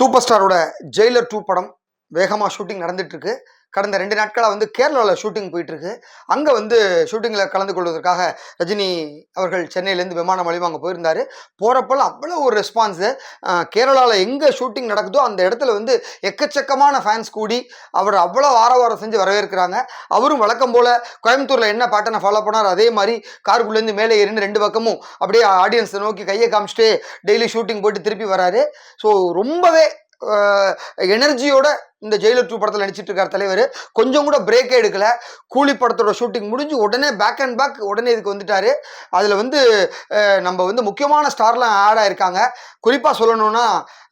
Super ஸ்டாரோட Jailer two படம் வேகமாக shooting நடந்துட்டு கடந்த ரெண்டு நாட்களாக வந்து கேரளாவில் ஷூட்டிங் போயிட்டுருக்கு. அங்கே வந்து ஷூட்டிங்கில் கலந்து கொள்வதற்காக ரஜினி அவர்கள் சென்னையிலேருந்து விமானம் வழிமா அங்கே போயிருந்தார். போகிறப்பெல்லாம் அவ்வளோ ஒரு ரெஸ்பான்ஸு கேரளாவில் எங்கே ஷூட்டிங் நடக்குதோ அந்த இடத்துல வந்து எக்கச்சக்கமான ஃபேன்ஸ் கூடி அவர் அவ்வளோ ஆரவாரம் செஞ்சு வரவேற்கிறாங்க. அவரும் வழக்கம் போல் கோயம்புத்தூரில் என்ன பேட்டர்னை ஃபாலோ பண்ணார் அதே மாதிரி காருக்குள்ளேருந்து மேலே ஏறின்னு ரெண்டு பக்கமும் அப்படியே ஆடியன்ஸை நோக்கி கையை காமிச்சிட்டு டெய்லி ஷூட்டிங் போயிட்டு திருப்பி வராரு. ஸோ ரொம்பவே எனர்ஜியோட இந்த ஜெயிலர் டூ படத்தில் நடிச்சிட்டு இருக்கார் தலைவர். கொஞ்சம் கூட பிரேக்கே எடுக்கல. கூலி படத்தோட ஷூட்டிங் முடிஞ்சு உடனே பேக் அண்ட் பேக் உடனே இதுக்கு வந்துட்டாரு. அதில் வந்து நம்ம வந்து முக்கியமான ஸ்டார்லாம் ஆட் ஆயிருக்காங்க. குறிப்பாக சொல்லணும்னா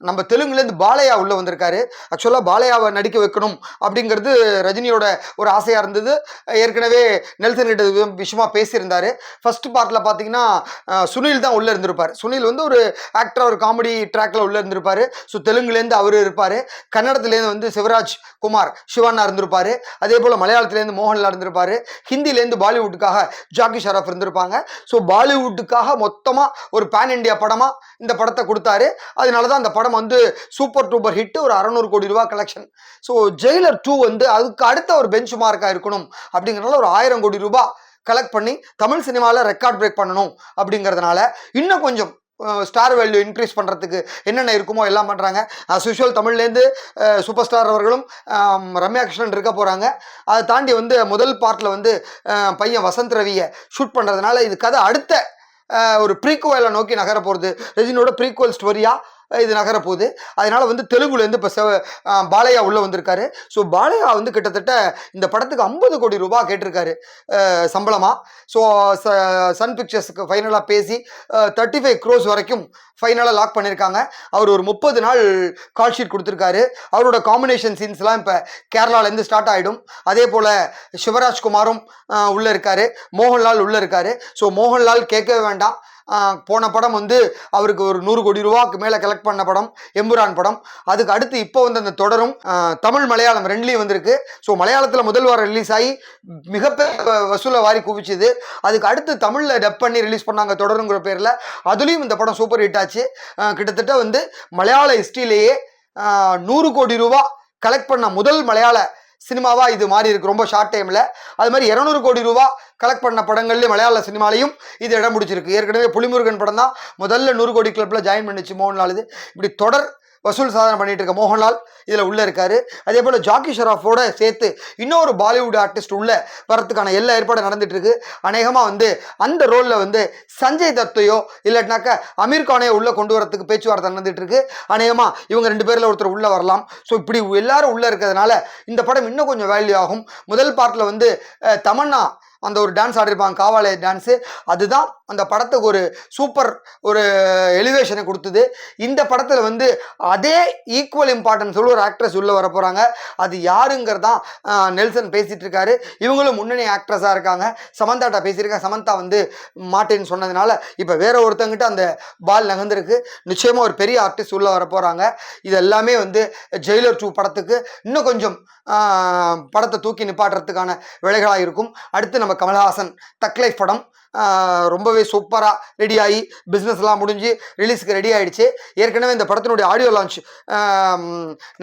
நம்ம தெலுங்குலேருந்து பாலையா உள்ளே வந்திருக்காரு. ஆக்சுவலாக பாலையாவை நடிக்க வைக்கணும் அப்படிங்கிறது ரஜினியோட ஒரு ஆசையாக இருந்தது. ஏற்கனவே நெல்சன் கிட்ட விஷயமா பேசியிருந்தார். ஃபர்ஸ்ட் பார்ட்டில் பார்த்தீங்கன்னா சுனில் தான் உள்ளே இருந்திருப்பார். சுனில் வந்து ஒரு ஆக்டர் ஒரு காமெடி ட்ராக்ல உள்ளே இருந்திருப்பார். ஸோ தெலுங்குலேருந்து அவர் இருப்பார். கன்னடத்துலேருந்து வந்து சிவராஜ் குமார் சிவானா இருந்திருப்பாரு. அதே போல் மலையாளத்துலேருந்து மோகன்லால் இருந்திருப்பாரு. ஹிந்திலேருந்து பாலிவுட்டுக்காக ஜாக்கி ஷரஃப் இருந்திருப்பாங்க. ஸோ பாலிவுட்டுக்காக மொத்தமாக ஒரு பேன் இண்டியா படமாக இந்த படத்தை கொடுத்தாரு. அதனால தான் அந்த படம் வந்து சூப்பர் டூப்பர் ஹிட் ஒரு அறநூறு கோடி ரூபா கலெக்ஷன் ஸோ ஜெயிலர் டூ வந்து அதுக்கு அடுத்த ஒரு பெஞ்ச் மார்க்காக இருக்கணும் அப்படிங்கிறனால ஒரு ஆயிரம் கோடி ரூபாய் கலெக்ட் பண்ணி தமிழ் சினிமாவில் ரெக்கார்ட் பிரேக் பண்ணணும் அப்படிங்கிறதுனால இன்னும் கொஞ்சம் ஸ்டார் வேல்யூ இன்க்ரீஸ் பண்ணுறதுக்கு என்னென்ன இருக்குமோ எல்லாம் பண்ணுறாங்க அஸ் யூஷுவல் தமிழ்லேருந்து சூப்பர் ஸ்டார் அவர்களும் ரம்யா கிருஷ்ணன் இருக்க போகிறாங்க அதை தாண்டி வந்து முதல் பார்ட்டில் வந்து பையன் வசந்த் ரவியை ஷூட் பண்ணுறதுனால இது கதை அடுத்த ஒரு ப்ரீக்குவலை நோக்கி நகர போகிறது ரெஜினோட ப்ரீக்குவல் ஸ்டோரியாக இது நகரப்போகுது. அதனால் வந்து தெலுங்குலேருந்து இப்போ செவ பாலையா உள்ளே வந்திருக்காரு. ஸோ பாலையா வந்து கிட்டத்தட்ட இந்த படத்துக்கு ஐம்பது கோடி ரூபா கேட்டிருக்காரு சம்பளமாக ஸோ ச சன் பிக்சர்ஸுக்கு ஃபைனலாக பேசி தேர்ட்டி ஃபைவ் க்ரோஸ் வரைக்கும் ஃபைனலாக லாக் பண்ணியிருக்காங்க அவர் ஒரு முப்பது நாள் கால் ஷீட் கொடுத்துருக்காரு. அவரோட காம்பினேஷன் சீன்ஸ்லாம் இப்போ கேரளாலேருந்து ஸ்டார்ட் ஆகிடும் அதே போல் சிவராஜ்குமாரும் உள்ளே இருக்காரு. மோகன்லால் உள்ளே இருக்காரு. ஸோ மோகன்லால் கேட்கவே வேண்டாம். போன படம் வந்து அவருக்கு ஒரு நூறு கோடி ரூபாய்க்கு மேலே கலெக்ட் பண்ண படம் எம்புரான் படம். அதுக்கு அடுத்து இப்போ வந்து அந்த தொடரும் தமிழ் மலையாளம் ரெண்டுலேயும் வந்திருக்கு. ஸோ மலையாளத்தில் முதல் வாரம் ரிலீஸ் ஆகி மிகப்பெரிய வ- வசூலை வாரி குவிச்சுது. அதுக்கு அடுத்து தமிழில் டப் பண்ணி ரிலீஸ் பண்ணாங்க தொடருங்கிற பேரில். அதுலேயும் இந்த படம் சூப்பர் ஹிட் ஆச்சு. கிட்டத்தட்ட வந்து மலையாள ஹிஸ்ட்ரியிலேயே நூறு கோடி ரூபா கலெக்ட் பண்ண முதல் மலையாள சினிமாவாக இது மாறி இருக்கு ரொம்ப ஷார்ட் டைமில் அது மாதிரி இரநூறு கோடி ரூபா கலெக்ட் பண்ண படங்கள்லேயும் மலையாள சினிமாலையும் இது இடம் பிடிச்சிருக்கு. ஏற்கனவே புலிமுருகன் படம் தான் முதல்ல நூறு கோடி கிளப்பில் ஜாயின் பண்ணிச்சு மோகன்லால் இது. இப்படி தொடர் வசூல் சாதனை பண்ணிட்டு இருக்க மோகன்லால் இதில் உள்ளே இருக்காரு. அதே போல் ஜாக்கி ஷெராஃபோட சேர்த்து இன்னொரு பாலிவுட் ஆர்டிஸ்ட் உள்ள வரத்துக்கான எல்லா ஏற்பாடும் நடந்துட்டு இருக்கு. அநேகமாக வந்து அந்த ரோலில் வந்து சஞ்சய் தத்தையோ இல்லாட்டினாக்கா அமீர் கானையோ உள்ளே கொண்டு வரத்துக்கு பேச்சுவார்த்தை நடந்துட்டு இருக்கு. அநேகமாக இவங்க ரெண்டு பேரில் ஒருத்தர் உள்ளே வரலாம். ஸோ இப்படி எல்லாரும் உள்ளே இருக்கிறதுனால இந்த படம் இன்னும் கொஞ்சம் வேல்யூ ஆகும். முதல் பார்ட்டில் வந்து தமன்னா அந்த ஒரு டான்ஸ் ஆடிருப்பாங்க காவாலே டான்ஸு அதுதான் அந்த படத்துக்கு ஒரு சூப்பர் ஒரு எலிவேஷனை கொடுத்தது. இந்த படத்தில் வந்து அதே ஈக்குவல் இம்பார்ட்டன்ஸ் ஒரு ஆக்ட்ரஸ் உள்ளே வர போகிறாங்க அது யாருங்கிறதான் நெல்சன் பேசிகிட்டு இருக்காரு இவங்களும் முன்னணி ஆக்ட்ரஸாக இருக்காங்க. சமந்தாட்ட பேசியிருக்காங்க. சமந்தா வந்து மாட்டேன்னு சொன்னதுனால இப்போ வேற ஒருத்தங்கிட்ட அந்த பால் நகர்ந்துருக்கு. நிச்சயமாக ஒரு பெரிய ஆர்டிஸ்ட் உள்ளே வர போகிறாங்க இது எல்லாமே வந்து ஜெயிலர் டூ படத்துக்கு இன்னும் கொஞ்சம் படத்தை தூக்கி நிப்பாட்டுறதுக்கான வேலைகளாக இருக்கும். அடுத்து நம்ம கமல்ஹாசன் தக்லைஃப் படம் ரொம்பவே சூப்பராக ரெடி ஆகி பிஸ்னஸ்லாம் முடிஞ்சு ரிலீஸ்க்கு ரெடி ஆகிடுச்சு ஏற்கனவே இந்த படத்தினுடைய ஆடியோ லான்ச்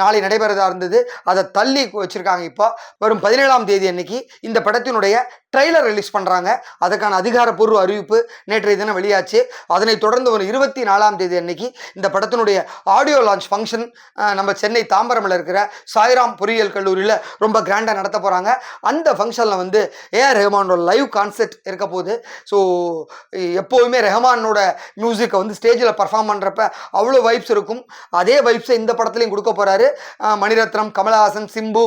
நாளை நடைபெறதாக இருந்தது. அதை தள்ளி வச்சுருக்காங்க இப்போ. வரும் பதினேழாம் தேதி அன்னைக்கு இந்த படத்தினுடைய ட்ரெய்லர் ரிலீஸ் பண்ணுறாங்க அதுக்கான அதிகாரப்பூர்வ அறிவிப்பு நேற்றைய தினம் வெளியாச்சு. அதனைத் தொடர்ந்து ஒரு இருபத்தி நாலாம் தேதி அன்னைக்கு இந்த படத்தினுடைய ஆடியோ லான்ச் ஃபங்க்ஷன் நம்ம சென்னை தாம்பரமில் இருக்கிற சாய்ராம் பொறியியல் கல்லூரியில் ரொம்ப கிராண்டாக நடத்த போகிறாங்க அந்த ஃபங்க்ஷனில் வந்து ஏஆர் ரஹ்மானோட லைவ் கான்செர்ட் இருக்க போகுது. ஸோ எப்போதுமே ரெஹமானோட மியூசிக்கை வந்து ஸ்டேஜில் பர்ஃபார்ம் பண்ணுறப்ப அவ்வளோ வைப்ஸ் இருக்கும். அதே வைப்ஸை இந்த படத்துலையும் கொடுக்க போகிறாரு மணிரத்னம் கமலஹாசன் சிம்பு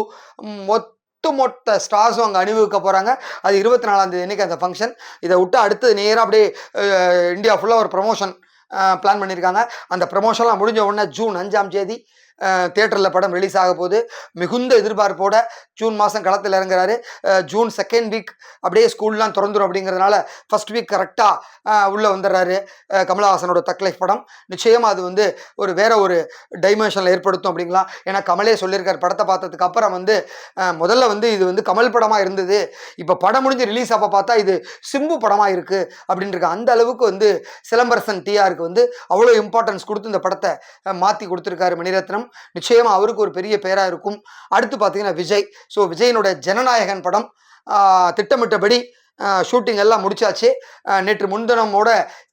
மொத்த மொத்த ஸ்டார்ஸும் அங்கே அணிவிக்க போகிறாங்க அது இருபத்தி நாலாம் தேதி அந்த ஃபங்க்ஷன் இதை விட்டு அடுத்து நேராக அப்படியே இந்தியா ஃபுல்லாக ஒரு ப்ரமோஷன் பிளான் பண்ணியிருக்காங்க அந்த ப்ரமோஷன்லாம் முடிஞ்ச உடனே ஜூன் அஞ்சாம் தேதி தேட்டரில் படம் ரிலீஸ் ஆக போது மிகுந்த எதிர்பார்ப்போட ஜூன் மாதம் களத்தில் இறங்குறாரு. ஜூன் செகண்ட் வீக் அப்படியே ஸ்கூல்லாம் திறந்துரும் அப்படிங்கிறதுனால ஃபஸ்ட் வீக் கரெக்டாக உள்ளே வந்துடுறாரு கமலஹாசனோட கமலஹாசனோட தக்லைஃப் படம். நிச்சயமாக அது வந்து ஒரு வேற ஒரு டைமென்ஷனில் ஏற்படுத்தும் அப்படிங்களாம் ஏன்னா கமலே சொல்லியிருக்கார் படத்தை பார்த்ததுக்கு அப்புறம் வந்து முதல்ல வந்து இது வந்து கமல் படமாக இருந்தது. இப்போ படம் முடிஞ்சு ரிலீஸ் அப்போ பார்த்தா இது சிம்பு படமாக இருக்குது அப்படின்ட்டு அந்த அளவுக்கு வந்து சிலம்பரசன் டிஆருக்கு வந்து அவ்வளோ இம்பார்ட்டன்ஸ் கொடுத்து இந்த படத்தை மாற்றி கொடுத்துருக்காரு மணிரத்னம். நிச்சயமா அவருக்கு ஒரு பெரிய பேராக இருக்கும். அடுத்து பார்த்தீங்கன்னா விஜய். ஸோ விஜயனுடைய ஜனநாயகன் படம் திட்டமிட்டபடி ஷூட்டிங் எல்லாம் முடிச்சாச்சு. நேற்று முன்தினமோட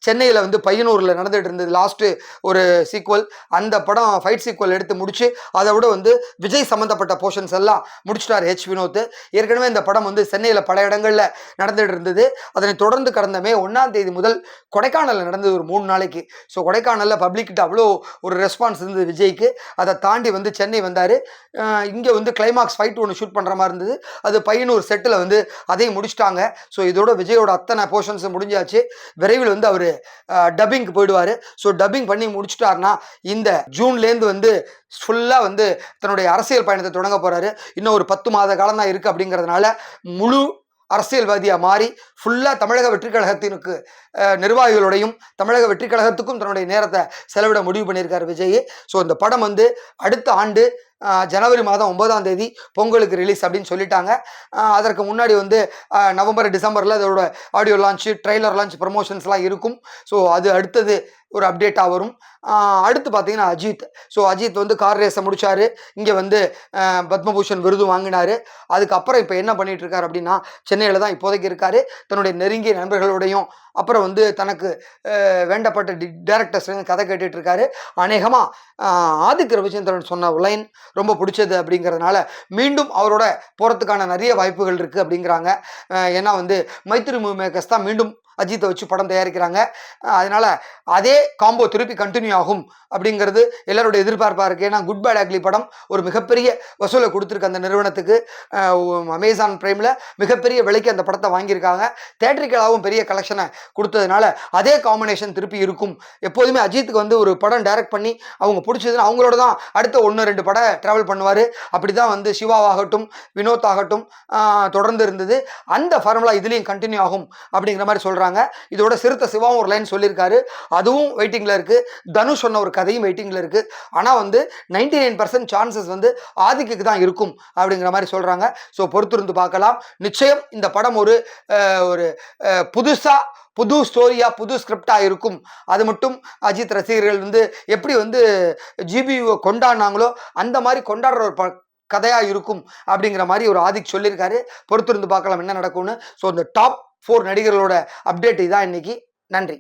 சென்னையில் வந்து பையனூரில் நடந்துகிட்டு இருந்தது லாஸ்ட்டு ஒரு சீக்வல் அந்த படம் ஃபைட் சீக்வல் எடுத்து முடிச்சு அதை விட வந்து விஜய் சம்மந்தப்பட்ட போர்ஷன்ஸ் எல்லாம் முடிச்சிட்டார் ஹெச் வினோத். ஏற்கனவே இந்த படம் வந்து சென்னையில் பல இடங்களில் நடந்துகிட்டு இருந்தது. அதனை தொடர்ந்து கடந்த மே ஒன்றாம் தேதி முதல் கொடைக்கானலில் நடந்தது ஒரு மூணு நாளைக்கு. ஸோ கொடைக்கானலில் பப்ளிக்கிட்ட அவ்வளோ ஒரு ரெஸ்பான்ஸ் இருந்தது விஜய்க்கு. அதை தாண்டி வந்து சென்னை வந்தார். இங்கே வந்து கிளைமாக்ஸ் ஃபைட் ஒன்று ஷூட் பண்ணுற மாதிரி இருந்தது. அது பையனூர் செட்டில் வந்து அதையும் முடிச்சிட்டாங்க. ஸோ இதோட விஜயோட அத்தனை போர்ஷன்ஸும் முடிஞ்சாச்சு. விரைவில் வந்து அவர் டப்பிங்க்கு போயிடுவார். ஸோ டப்பிங் பண்ணி முடிச்சிட்டாருன்னா இந்த ஜூன்லேருந்து வந்து ஃபுல்லாக வந்து தன்னுடைய அரசியல் பயணத்தை தொடங்க போகிறாரு இன்னும் ஒரு பத்து மாத காலம் தான் இருக்குது அப்படிங்கிறதுனால முழு அரசியல்வாதியாக மாறி ஃபுல்லாக தமிழக வெற்றி கழகத்தினுக்கு நிர்வாகிகளோடையும் தமிழக வெற்றி கழகத்துக்கும் தன்னுடைய நேரத்தை செலவிட முடிவு பண்ணியிருக்காரு விஜய். ஸோ இந்த படம் வந்து அடுத்த ஆண்டு ஜனவரி மாதம் ஒன்பதாம் தேதி பொங்கலுக்கு ரிலீஸ் அப்படின்னு சொல்லிட்டாங்க. அதற்கு முன்னாடி வந்து நவம்பர் டிசம்பரில் அதோட ஆடியோ லான்ச்சு ட்ரெய்லர் லான்ச் ப்ரமோஷன்ஸ்லாம் இருக்கும். ஸோ அது அடுத்தது ஒரு அப்டேட்டாக வரும். அடுத்து பார்த்தீங்கன்னா அஜித். ஸோ அஜித் வந்து கார் ரேஸை முடித்தார் இங்கே வந்து பத்மபூஷன் விருது வாங்கினாரு. அதுக்கப்புறம் இப்போ என்ன பண்ணிகிட்டு இருக்கார் அப்படின்னா சென்னையில் தான் இப்போதைக்கு இருக்கார். தன்னுடைய நெருங்கிய நண்பர்களோடையும் அப்புறம் வந்து தனக்கு வேண்டப்பட்ட டி டேரக்டர்ஸ் கதை கேட்டுட்டு இருக்காரு. அநேகமாக ஆதிக்க ரவிச்சந்திரன் சொன்ன லைன் ரொம்ப பிடிச்சது அப்படிங்கிறதுனால மீண்டும் அவரோட போகிறதுக்கான நிறைய வாய்ப்புகள் இருக்குது அப்படிங்கிறாங்க. ஏன்னா வந்து மைத்திரி மூவி மேக்கர்ஸ் தான் மீண்டும் அஜித்தை வச்சு படம் தயாரிக்கிறாங்க. அதனால் அதனால அதே காம்போ திருப்பி கண்டினியூ ஆகும் அப்படிங்கிறது எல்லாரோட எதிர்பார்ப்பாக இருக்குது ஏன்னா குட் பேட் அக்லி படம் ஒரு மிகப்பெரிய வசூலை கொடுத்துருக்கு அந்த நிறுவனத்துக்கு. அமேசான் பிரைமில் மிகப்பெரிய விலைக்கு அந்த படத்தை வாங்கியிருக்காங்க. தேட்டரிக்கலாகவும் பெரிய கலெக்ஷனை கொடுத்ததுனால அதே காம்பினேஷன் திருப்பி இருக்கும். எப்போதுமே அஜித்துக்கு வந்து ஒரு படம் டைரக்ட் பண்ணி அவங்க பிடிச்சதுன்னா அவங்களோட தான் அடுத்த ஒன்று ரெண்டு படம் ட்ராவல் பண்ணுவார். அப்படி தான் வந்து சிவாவாகட்டும் வினோத் ஆகட்டும் தொடர்ந்து இருந்தது. அந்த ஃபார்முலா இதுலேயும் கண்டினியூ ஆகும் அப்படிங்கிற மாதிரி சொல்கிறாங்க இதோட சிறுத்தை சிவாவும் ஒரு லைன் சொல்லியிருக்காரு. அதுவும் வெயிட்டிங்கில் இருக்குது தனுஷ் சொன்ன ஒரு கதையும் வெயிட்டிங்கில் இருக்குது ஆனால் வந்து நைன்டி நைன் பர்சன்ட் சான்சஸ் வந்து ஆதிக்கு தான் இருக்கும் அப்படிங்கிற மாதிரி சொல்கிறாங்க ஸோ பொறுத்திருந்து பார்க்கலாம். நிச்சயம் இந்த படம் ஒரு ஒரு புதுசாக புது ஸ்டோரியா புது ஸ்கிரிப்டாக இருக்கும். அது மட்டும் அஜித் ரசிகர்கள் வந்து எப்படி வந்து ஜிபியூவை கொண்டாடினாங்களோ அந்த மாதிரி கொண்டாடுற ஒரு ப கதையாக இருக்கும் அப்படிங்கிற மாதிரி ஒரு ஆதிக் சொல்லியிருக்காரு. பொறுத்திருந்து பார்க்கலாம் என்ன நடக்கும்னு. ஸோ இந்த டாப் ஃபோர் நடிகர்களோட அப்டேட் இதான் இன்னைக்கு. நன்றி.